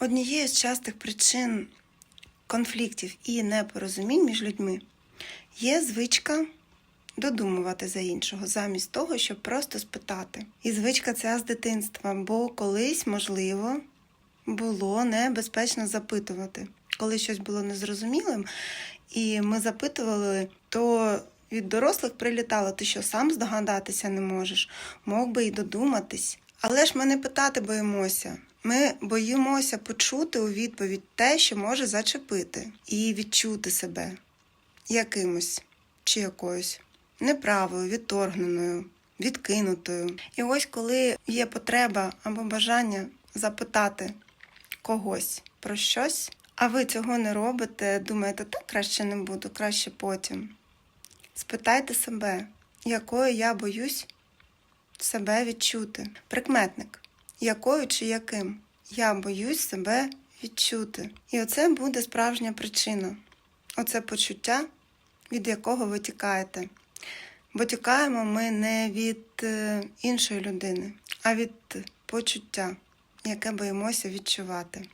Однією з частих причин конфліктів і непорозумінь між людьми є звичка додумувати за іншого, замість того, щоб просто спитати. І звичка ця з дитинства, бо колись, можливо, було небезпечно запитувати. Коли щось було незрозумілим, і ми запитували, то від дорослих прилітало, ти що сам здогадатися не можеш, мог би і додуматись. Але ж ми не питати боїмося. Ми боїмося почути у відповідь те, що може зачепити, і відчути себе якимось чи якоюсь неправою, відторгненою, відкинутою. І ось коли є потреба або бажання запитати когось про щось, а ви цього не робите, думаєте, так краще не буду, краще потім. Спитайте себе, якою я боюсь себе відчути. Прикметник, якою чи яким я боюсь себе відчути. І оце буде справжня причина. Оце почуття, від якого ви тікаєте. Бо тікаємо ми не від е, іншої людини, а від почуття, яке боїмося відчувати.